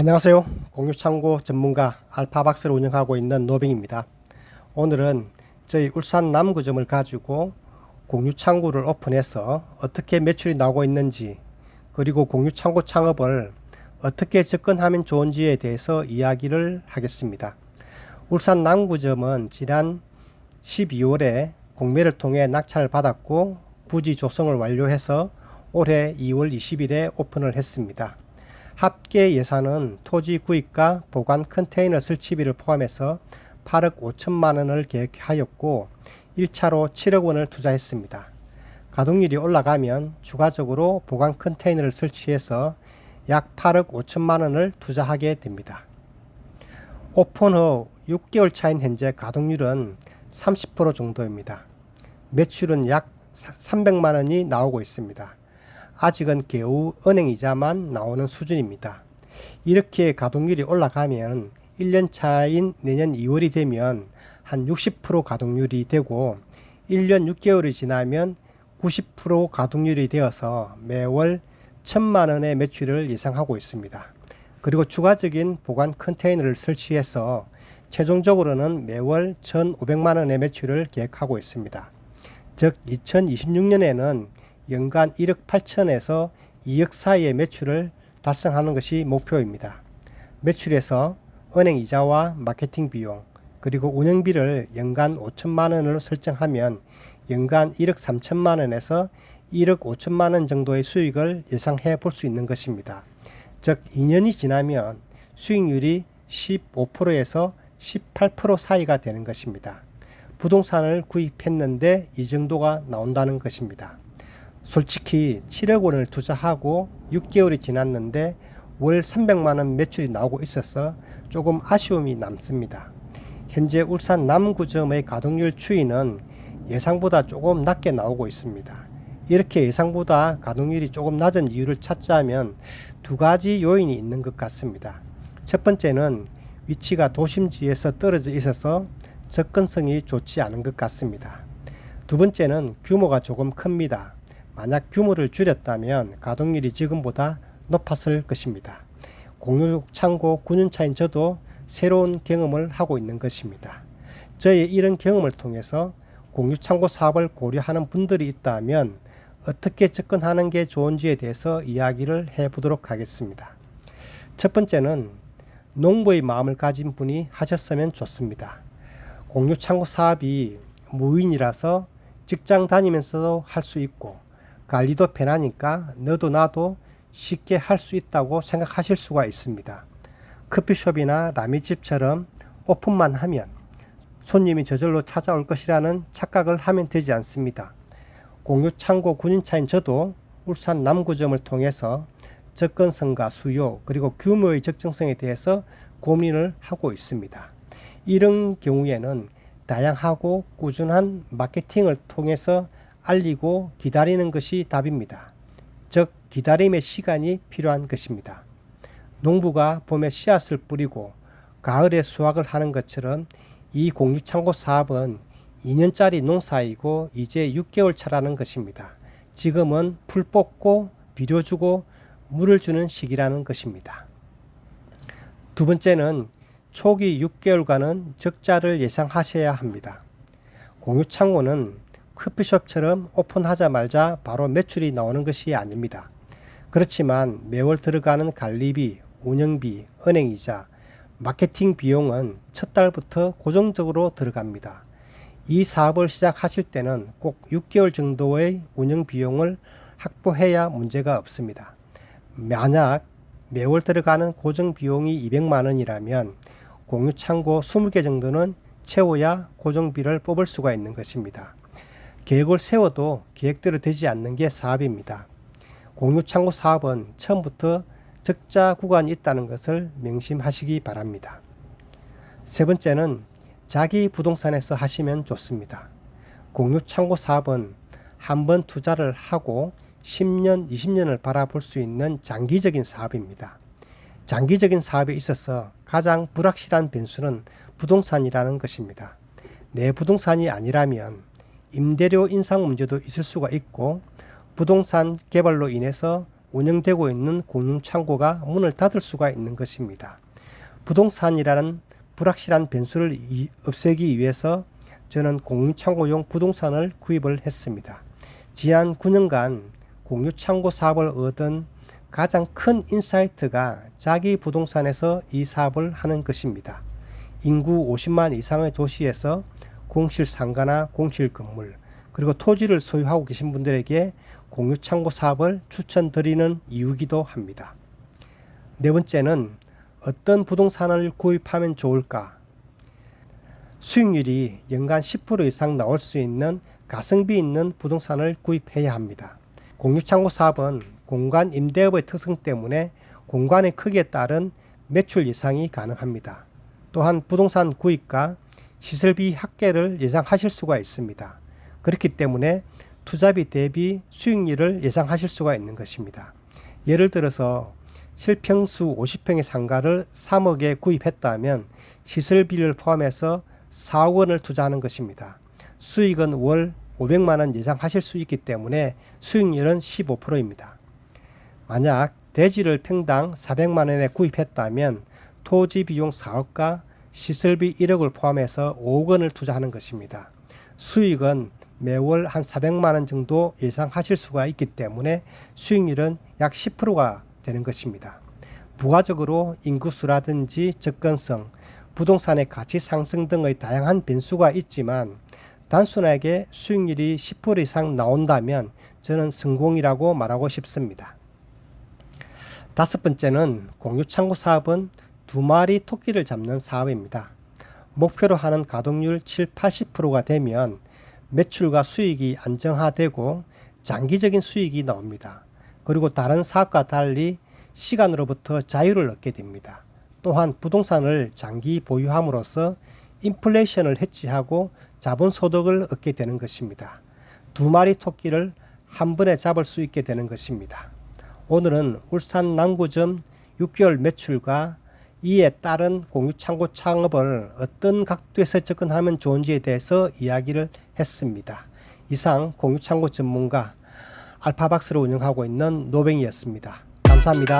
안녕하세요. 공유창고 전문가 알파박스를 운영하고 있는 노빙입니다. 오늘은 저희 울산 남구점을 가지고 공유창고를 오픈해서 어떻게 매출이 나오고 있는지 그리고 공유창고 창업을 어떻게 접근하면 좋은지에 대해서 이야기를 하겠습니다. 울산 남구점은 지난 12월에 공매를 통해 낙찰을 받았고 부지 조성을 완료해서 올해 2월 20일에 오픈을 했습니다. 합계 예산은 토지 구입과 보관 컨테이너 설치비를 포함해서 8억 5천만 원을 계획하였고 1차로 7억 원을 투자했습니다. 가동률이 올라가면 추가적으로 보관 컨테이너를 설치해서 약 8억 5천만 원을 투자하게 됩니다. 오픈 후 6개월 차인 현재 가동률은 30% 정도입니다. 매출은 약 300만 원이 나오고 있습니다. 아직은 겨우 은행이자만 나오는 수준입니다. 이렇게 가동률이 올라가면 1년 차인 내년 2월이 되면 한 60% 가동률이 되고 1년 6개월이 지나면 90% 가동률이 되어서 매월 1000만 원의 매출을 예상하고 있습니다. 그리고 추가적인 보관 컨테이너를 설치해서 최종적으로는 매월 1,500만 원의 매출을 계획하고 있습니다. 즉 2026년에는 연간 1억 8천에서 2억 사이의 매출을 달성하는 것이 목표입니다. 매출에서 은행 이자와 마케팅 비용 그리고 운영비를 연간 5천만 원으로 설정하면 연간 1억 3천만 원에서 1억 5천만 원 정도의 수익을 예상해 볼 수 있는 것입니다. 즉 2년이 지나면 수익률이 15%에서 18% 사이가 되는 것입니다. 부동산을 구입했는데 이 정도가 나온다는 것입니다. 솔직히 7억 원을 투자하고 6개월이 지났는데 월 300만 원 매출이 나오고 있어서 조금 아쉬움이 남습니다. 현재 울산 남구점의 가동률 추이는 예상보다 조금 낮게 나오고 있습니다. 이렇게 예상보다 가동률이 조금 낮은 이유를 찾자면 두 가지 요인이 있는 것 같습니다. 첫 번째는 위치가 도심지에서 떨어져 있어서 접근성이 좋지 않은 것 같습니다. 두 번째는 규모가 조금 큽니다. 만약 규모를 줄였다면 가동률이 지금보다 높았을 것입니다. 공유 창고 9년 차인 저도 새로운 경험을 하고 있는 것입니다. 저의 이런 경험을 통해서 공유 창고 사업을 고려하는 분들이 있다면 어떻게 접근하는 게 좋은지에 대해서 이야기를 해 보도록 하겠습니다. 첫 번째는 농부의 마음을 가진 분이 하셨으면 좋습니다. 공유 창고 사업이 무인이라서 직장 다니면서도 할 수 있고 관리도 편하니까 너도 나도 쉽게 할 수 있다고 생각하실 수가 있습니다. 커피숍이나 라미집처럼 오픈만 하면 손님이 저절로 찾아올 것이라는 착각을 하면 되지 않습니다. 공유 창고 군인차인 저도 울산 남구점을 통해서 접근성과 수요 그리고 규모의 적정성에 대해서 고민을 하고 있습니다. 이런 경우에는 다양하고 꾸준한 마케팅을 통해서 알리고 기다리는 것이 답입니다. 즉 기다림의 시간이 필요한 것입니다. 농부가 봄에 씨앗을 뿌리고 가을에 수확을 하는 것처럼 이 공유창고 사업은 2년짜리 농사이고 이제 6개월 차라는 것입니다. 지금은 풀 뽑고 비료 주고 물을 주는 시기라는 것입니다. 두 번째는 초기 6개월간은 적자를 예상하셔야 합니다. 공유창고는 커피숍처럼 오픈하자마자 바로 매출이 나오는 것이 아닙니다. 그렇지만 매월 들어가는 관리비, 운영비, 은행이자, 마케팅 비용은 첫 달부터 고정적으로 들어갑니다. 이 사업을 시작하실 때는 꼭 6개월 정도의 운영 비용을 확보해야 문제가 없습니다. 만약 매월 들어가는 고정 비용이 200만 원이라면 공유 창고 20개 정도는 채워야 고정비를 뽑을 수가 있는 것입니다. 계획을 세워도 계획대로 되지 않는 게 사업입니다. 공유 창고 사업은 처음부터 적자 구간이 있다는 것을 명심하시기 바랍니다. 세 번째는 자기 부동산에서 하시면 좋습니다. 공유 창고 사업은 한 번 투자를 하고 10년, 20년을 바라볼 수 있는 장기적인 사업입니다. 장기적인 사업에 있어서 가장 불확실한 변수는 부동산이라는 것입니다. 내 부동산이 아니라면 임대료 인상 문제도 있을 수가 있고 부동산 개발로 인해서 운영되고 있는 공융창고가 문을 닫을 수가 있는 것입니다. 부동산이라는 불확실한 변수를 이- 없애기 위해서 저는 공유 창고용 부동산을 구입을 했습니다. 지난 9년간 공유 창고 사업을 얻은 가장 큰 인사이트가 자기 부동산에서 이 사업을 하는 것입니다. 인구 50만 이상의 도시에서 공실 상가나 공실 건물 그리고 토지를 소유하고 계신 분들에게 공유 창고 사업을 추천드리는 이유기도 합니다. 네 번째는 어떤 부동산을 구입하면 좋을까? 수익률이 연간 10% 이상 나올 수 있는 가성비 있는 부동산을 구입해야 합니다. 공유 창고 사업은 공간 임대업의 특성 때문에 공간의 크기에 따른 매출 예상이 가능합니다. 또한 부동산 구입과 시설비 합계를 예상하실 수가 있습니다. 그렇기 때문에 투자비 대비 수익률을 예상하실 수가 있는 것입니다. 예를 들어서 실평수 50평의 상가를 3억에 구입했다면 시설비를 포함해서 4억 원을 투자하는 것입니다. 수익은 월 500만 원 예상하실 수 있기 때문에 수익률은 15%입니다. 만약 대지를 평당 400만 원에 구입했다면 토지 비용 4억과 시설비 1억을 포함해서 5억 원을 투자하는 것입니다. 수익은 매월 한 400만 원 정도 예상하실 수가 있기 때문에 수익률은 약 10%가 되는 것입니다. 부가적으로 인구수라든지 접근성, 부동산의 가치 상승 등의 다양한 변수가 있지만 단순하게 수익률이 10% 이상 나온다면 저는 성공이라고 말하고 싶습니다. 다섯 번째는 공유창고 사업은 두 마리 토끼를 잡는 사업입니다. 목표로 하는 가동률 7, 80%가 되면 매출과 수익이 안정화되고 장기적인 수익이 나옵니다. 그리고 다른 사업과 달리 시간으로부터 자유를 얻게 됩니다. 또한 부동산을 장기 보유함으로써 인플레이션을 해지하고 자본 소득을 얻게 되는 것입니다. 두 마리 토끼를 한 번에 잡을 수 있게 되는 것입니다. 오늘은 울산 남구점 6개월 매출과 이에 따른 공유창고 창업을 어떤 각도에서 접근하면 좋은지에 대해서 이야기를 했습니다. 이상 공유창고 전문가 알파박스를 운영하고 있는 노뱅이였습니다. 감사합니다.